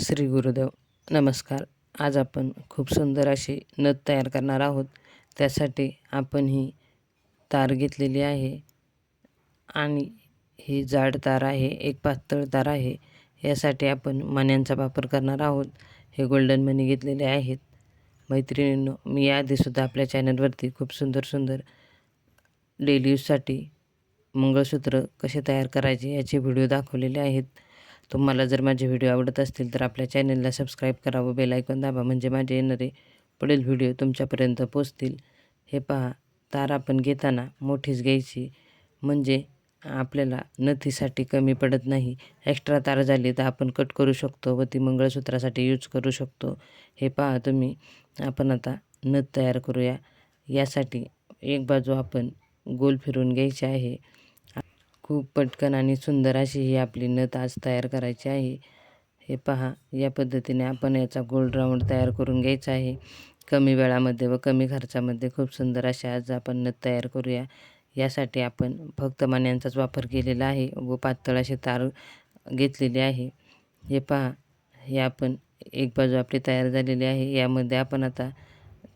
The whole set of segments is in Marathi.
श्री गुरुदेव नमस्कार. आज आपण खूप सुंदर अशी नथ तयार करणार आहोत. त्यासाठी आपण ही तार घेतलेली आहे आणि ही जाड तार आहे एक पातळ तार आहे. यासाठी आपण मण्यांचा वापर करणार आहोत. हे गोल्डन मनी घेतलेले आहेत. मैत्रिणींनो मी याआधीसुद्धा आपल्या चॅनलवरती खूप सुंदर सुंदर डेली यूजसाठी मंगळसूत्र कसे तयार करायचे याचे व्हिडिओ दाखवलेले आहेत. तुम्हाला जर माझे व्हिडिओ आवडत असतील तर आपल्या चॅनलला सबस्क्राईब करा व बेलायकॉन दाबा म्हणजे माझे येणारे पुढील व्हिडिओ तुमच्यापर्यंत पोचतील हे पहा तार आपण घेताना मोठीच घ्यायची. म्हणजे आपल्याला नथीसाठी कमी पडत नाही. एक्स्ट्रा तार झाली तर आपण कट करू शकतो व ती मंगळसूत्रासाठी यूज करू शकतो. हे पहा तुम्ही आपण आता नथ तयार करूया. यासाठी एक बाजू आपण गोल फिरून घ्यायची आहे. खूप पटकन आणि सुंदर अशी ही आपली नथ आज तयार करायची आहे. हे पहा या पद्धतीने आपण याचा गोल राऊंड तयार करून घ्यायचा आहे. कमी वेळामध्ये व कमी खर्चामध्ये खूप सुंदर अशा आज आपण नथ तयार करूया. यासाठी आपण फक्त मान्यांचाच वापर केलेला आहे व पातळ असे तार घेतलेले आहे. हे पहा हे आपण एक बाजू आपली तयार झालेली आहे. यामध्ये आपण आता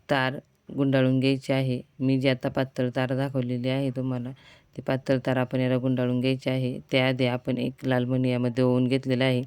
तार गुंडाळून घ्यायची आहे. मी जे आता पातळ तार दाखवलेली आहे तुम्हाला ते पातळ तार आपण याला गुंडाळून घ्यायचे आहे. त्याआधी आपण एक लाल मणी यामध्ये ओवून घेतलेला आहे.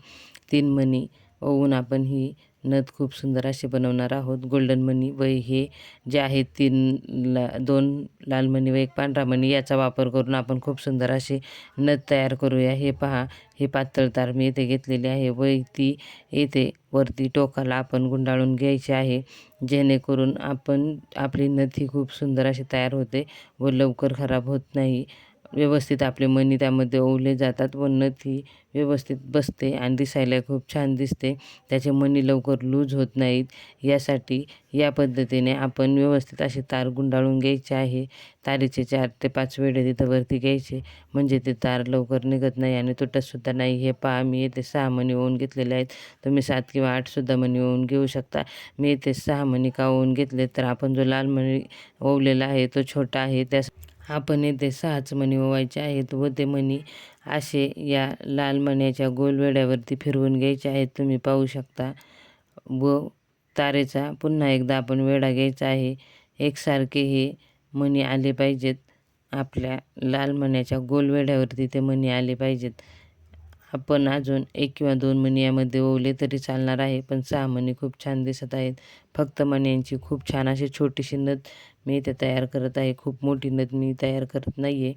तीन मणी ओवून आपण ही नथ खूप सुंदर अशी बनवणार आहोत. गोल्डन मनी व हे जे आहेत तीन ला दोन लाल मणी व एक पांढरा मणी याचा वापर करून आपण खूप सुंदर अशी नथ तयार करूया. हे पहा हे पातळ तार मी इथे घेतलेली आहे. व ती येथे वरती टोकाला आपण गुंडाळून घ्यायची आहे. जेणेकरून आपण आपली नथ ही खूप सुंदर अशी तयार होते व लवकर खराब होत नाही. व्यवस्थित आपले मणी त्यामध्ये ओवले जातात व नथी व्यवस्थित बसते आणि दिसायला खूप छान दिसते. त्याचे मणी लवकर लूज होत नाहीत. यासाठी या पद्धतीने आपण व्यवस्थित असे तार गुंडाळून घ्यायचे आहे. तारीचे चार ते पाच वेळे तिथं वरती घ्यायचे. म्हणजे ते तार लवकर निघत नाही आणि तुटतसुद्धा नाही. हे पहा मी येथे सहा मणी ओवून घेतलेले आहेत. तुम्ही सात किंवा आठसुद्धा मणी ओवून घेऊ शकता. मी येथे सहा मणी का ओवून घेतले? तर आपण जो लाल मणी ओवलेला आहे तो छोटा आहे. त्या आपण येथे सहाच मणी ओवायचे आहेत व ते मणी असे या लाल मण्याच्या गोल वेड्यावरती फिरवून घ्यायचे आहेत. तुम्ही पाहू शकता. व तारेचा पुन्हा एकदा आपण वेढा घ्यायचा आहे. एकसारखे हे मणी आले पाहिजेत. आपल्या लाल मण्याच्या गोल वेढ्यावरती ते मणी आले पाहिजेत. आपण अजून एक किंवा दोन मणी यामध्ये ओवले तरी चालणार आहे पण सहा मणी खूप छान दिसत आहेत. फक्त मण्यांची खूप छान अशी छोटीशी नथ मी इथे तयार करत आहे. खूप मोठी नथ मी तयार करत नाही आहे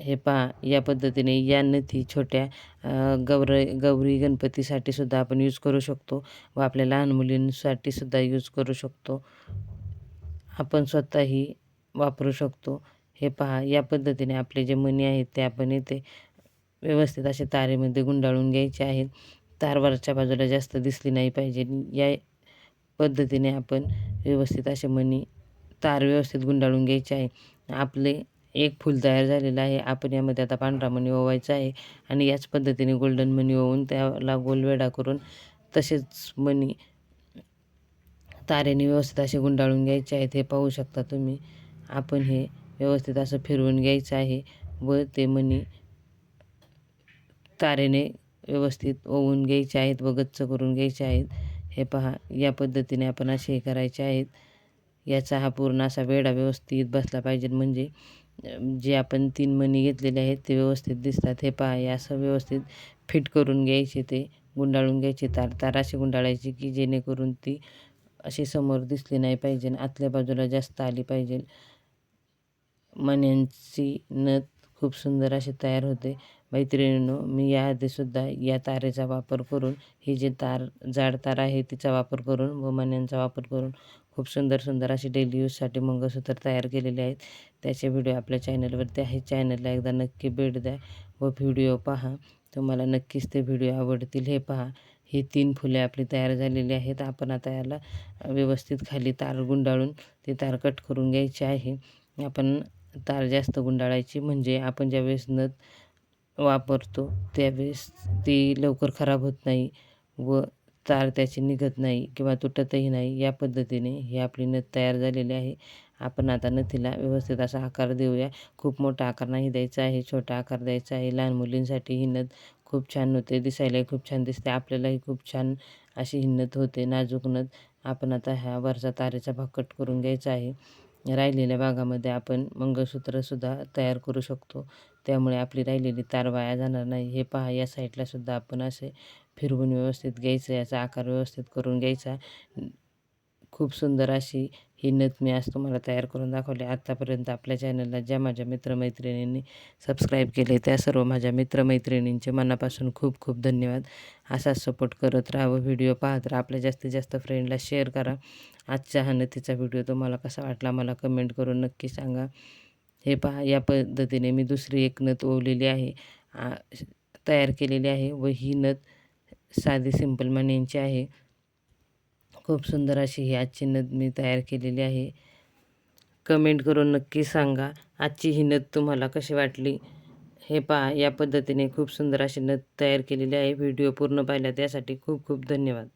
हे पहा या पद्धतीने या नथी छोट्या गौर गौरी गणपतीसाठी सुद्धा आपण यूज करू शकतो व आपल्या लहान मुलींसाठी सुद्धा यूज करू शकतो. आपण स्वतःही वापरू शकतो. हे पहा या पद्धतीने आपले जे मणी आहेत ते आपण इथे व्यवस्थित असे तारेमध्ये गुंडाळून घ्यायचे आहेत. तार वरच्या बाजूला जास्त दिसली नाही पाहिजे. या पद्धतीने आपण व्यवस्थित असे मणी तार व्यवस्थित गुंडाळून घ्यायचे आहे. आपले एक फूल तयार झालेलं आहे. आपण यामध्ये आता पांढरा मणी ओवायचा आहे आणि याच पद्धतीने गोल्डन मणी ओवून त्याला गोलवेडा करून तसेच मणी तारेने व्यवस्थित असे गुंडाळून घ्यायचे आहेत. हे पाहू शकता तुम्ही. आपण हे व्यवस्थित असं फिरवून घ्यायचं आहे व ते मणी तारेने व्यवस्थित ओवून घ्यायचे आहेत व गच्च करून घ्यायचे आहेत. हे पहा या पद्धतीने आपण असे हे करायचे आहेत. याचा हा पूर्ण असा वेढा व्यवस्थित बसला पाहिजे. म्हणजे जे आपण तीन मणी घेतलेले आहेत ते व्यवस्थित दिसतात. हे पहा हे असं व्यवस्थित फिट करून घ्यायचे ते गुंडाळून घ्यायचे तार. तार अशी गुंडाळायची की जेणेकरून ती अशी समोर दिसली नाही पाहिजे आतल्या बाजूला जास्त आली पाहिजे. मण्यांची नथ खूप सुंदर अशी तयार होते. मैत्रिणींनो मी याआधीसुद्धा या तारेचा वापर करून ही जे तार जाड तार आहे तिचा वापर करून व मण्यांचा वापर करून खूप सुंदर सुंदर असे डेली यूजसाठी मंगळसूत्र तयार केलेले आहेत. त्याचे व्हिडिओ आपल्या चॅनलवरती आहे. चॅनलला एकदा नक्की भेट द्या व व्हिडिओ पहा. तुम्हाला नक्कीच ते व्हिडिओ आवडतील. हे पहा. ही तीन फुले आपली तयार झालेली आहेत. आपण आता याला व्यवस्थित खाली तार गुंडाळून ते तार कट करून घ्यायचे आहे. आपण तार जास्त गुंडाळायची म्हणजे आपण ज्यावेळेस नथ वापरतो. त्यावेळेस ती लवकर खराब होत नाही व तार त्याची निघत नाही किंवा तुटतही नाही. या पद्धतीने ही आपली नथ तयार झालेली आहे. आपण आता नथीला व्यवस्थित असा आकार देऊया. खूप मोठा आकार नाही द्यायचा आहे छोटा आकार द्यायचा आहे. लहान मुलींसाठी ही नथ खूप छान होते. दिसायलाही खूप छान दिसते. आपल्यालाही खूप छान अशी ही नथ होते. नाजूक नथ. आपण आता ह्या वरचा तारेचा भाग कट करून घ्यायचा आहे. राहिलेल्या भागामध्ये आपण मंगळसूत्रसुद्धा तयार करू शकतो. त्यामुळे आपली राहिलेली तार वाया जाणार नाही. हे पहा या साईडलासुद्धा आपण असे फिरवून व्यवस्थित घ्यायचं याचा आकार व्यवस्थित करून घ्यायचा. खूप सुंदर अशी ही नथ मी आज तुम्हाला तयार करून दाखवली. आत्तापर्यंत आपल्या चॅनलला ज्या माझ्या मित्रमैत्रिणींनी सबस्क्राईब केले त्या सर्व माझ्या मित्रमैत्रिणींचे मनापासून खूप खूप धन्यवाद. असाच सपोर्ट करत राहावं व्हिडिओ पाहत राहा. आपल्या जास्तीत जास्त फ्रेंडला शेअर करा. आजच्या हा नथीचा व्हिडिओ तुम्हाला कसा वाटला मला कमेंट करून नक्की सांगा. हे पहा या पद्धतीने मी दुसरी एक नथ ओवलेली आहे. तयार केलेली आहे व ही नथ साधी सिंपल मण्यांची आहे. खूप सुंदर अशी ही आजची नद मी तयार केलेली आहे. कमेंट करून नक्की सांगा आजची ही नद तुम्हाला कशी वाटली? हे पहा या पद्धतीने खूप सुंदर अशी नद तयार केलेली आहे. व्हिडिओ पूर्ण पाहिला त्यासाठी खूप खूप धन्यवाद.